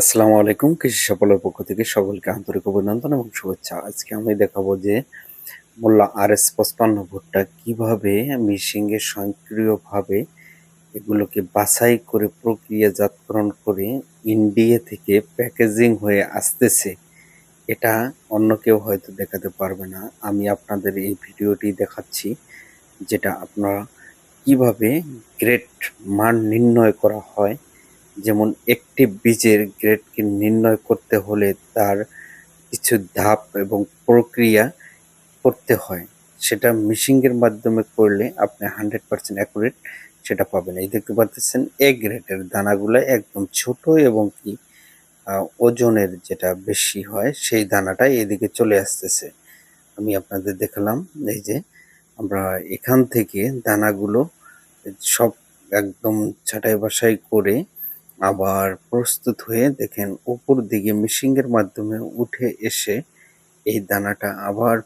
আসসালামু আলাইকুম, কৃষি সফলের পক্ষ থেকে সকলকে আন্তরিক অভিনন্দন এবং শুভেচ্ছা। আজকে আমি দেখাবো যে মোল্লা আর এস পঁচপান্ন ভুট্টা কীভাবে মিশিংয়ে স্বয়ংক্রিয়ভাবে এগুলোকে বাছাই করে প্রক্রিয়াজাতকরণ করে ইন্ডিয়া থেকে প্যাকেজিং হয়ে আসতেছে, এটা অন্য কেউ হয়তো দেখাতে পারবে না। আমি আপনাদের এই ভিডিওটি দেখাচ্ছি, যেটা আপনারা কীভাবে গ্রেট মান নির্ণয় করা হয় যেমন একটি বীজের গ্রেডকে নির্ণয় করতে হলে তার কিছু ধাপ এবং প্রক্রিয়া করতে হয়। সেটা মিশিংয়ের মাধ্যমে করলে আপনি হান্ড্রেড পার্সেন্ট অ্যাকুরেট সেটা পাবেন। এই দেখতে পাচ্ছেন এ গ্রেডের দানাগুলো একদম ছোট এবং কি ওজনের যেটা বেশি হয়, সেই দানাটাই এদিকে চলে আসতেছে। আমি আপনাদের দেখালাম, এই যে আমরা এখান থেকে দানাগুলো সব একদম ছাঁটাই বাছাই করে আবার প্রস্তুত হয়ে দেখেন উপর দিকে মিশিংয়ের মাধ্যমে উঠে এসে এই দানাটা আবার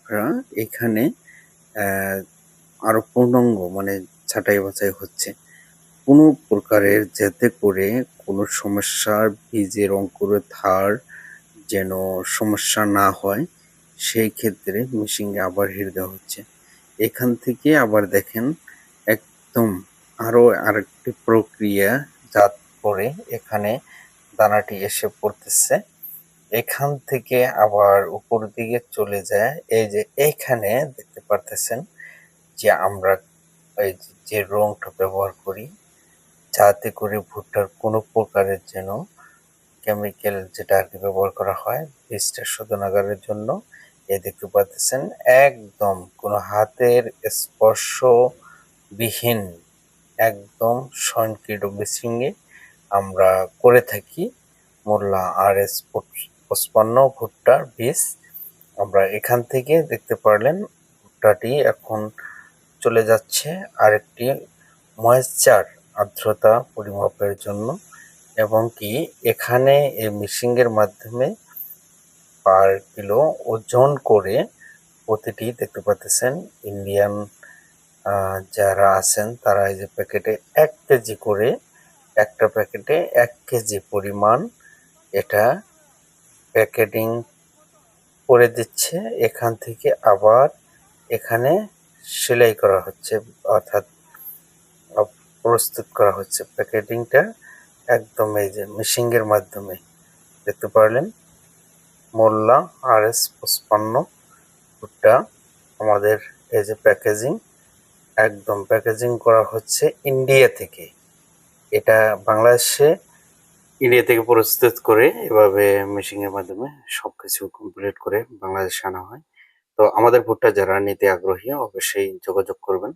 এখানে আরও পূর্ণাঙ্গ মানে ছাঁটাই বাছাই হচ্ছে। কোনো প্রকারের যাতে করে কোনো সমস্যার বীজের অঙ্কুরের ধার যেন সমস্যা না হয়, সেই ক্ষেত্রে মেশিনে আবার হিট দেওয়া হচ্ছে। এখান থেকে আবার দেখেন একদম আরও আরেকটি প্রক্রিয়া জাত করে এখানে দানাটি এসে পড়তেছে। এখান থেকে আবার উপর দিকে চলে যায়। এই যে এইখানে দেখতে পারতেছেন যে আমরা এই যে রংটা ব্যবহার করি, যাতে করে ভুট্টার কোনো প্রকারের যেন কেমিক্যাল যেটা আর কি ব্যবহার করা হয়, বীজটা শোধনাগারের জন্য। এ দেখতে পাচ্ছেন একদম কোনো হাতের স্পর্শবিহীন, একদম স্বয়ংক্রিয় মেশিনে আমরা করে থাকি। মোল্লা আর এস পঁচপান্ন ভুট্টার বীজ আমরা এখান থেকে দেখতে পারলেন ভুট্টাটি এখন চলে যাচ্ছে আরেকটি ময়েশ্চার আর্দ্রতা পরিমাপের জন্য। এবং কি এখানে এই মিশিংয়ের মাধ্যমে পার কিলো ওজন করে প্রতিটি দেখতে পাচ্ছেন ইন্ডিয়ান যারা আছেন তারা এই যে প্যাকেটে এক কেজি করে একটা প্যাকেটে এক কেজি পরিমাণ এটা প্যাকেটিং করে দিচ্ছে। এখান থেকে আবার এখানে সেলাই করা হচ্ছে, অর্থাৎ প্রস্তুত করা হচ্ছে প্যাকেটিংটা। একদম এই যে মেশিংয়ের মাধ্যমে, দেখতে পারলেন? মোল্লা আর এস পঁচপান্ন ভুট্টা আমাদের এই যে প্যাকেজিং, একদম প্যাকেজিং করা হচ্ছে ইন্ডিয়া থেকে। এটা বাংলাদেশে ইন্ডিয়া থেকে প্রস্তুত করে এভাবে মেশিনের মাধ্যমে সব কিছু কমপ্লিট করে বাংলাদেশে আনা হয়। তো আমাদের ভুট্টা যারা নিতে আগ্রহী, অবশ্যই যোগাযোগ করবেন।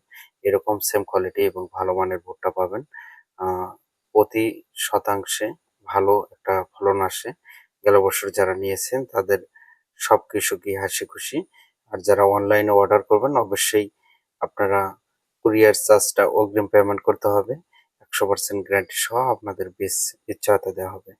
এরকম সেম কোয়ালিটি এবং ভালো মানের ভুট্টা পাবেন। প্রতি শতাংশে ভালো একটা ফলন আসে। গেল বছর যারা নিয়েছেন, তাদের সব কৃষকই হাসি খুশি। আর যারা অনলাইনে অর্ডার করবেন, অবশ্যই আপনারা কুরিয়ার চার্জটা অগ্রিম পেমেন্ট করতে হবে। একশো পার্সেন্ট গ্যারান্টি সহ আপনাদের বীজ ইচ্ছা দেওয়া হবে।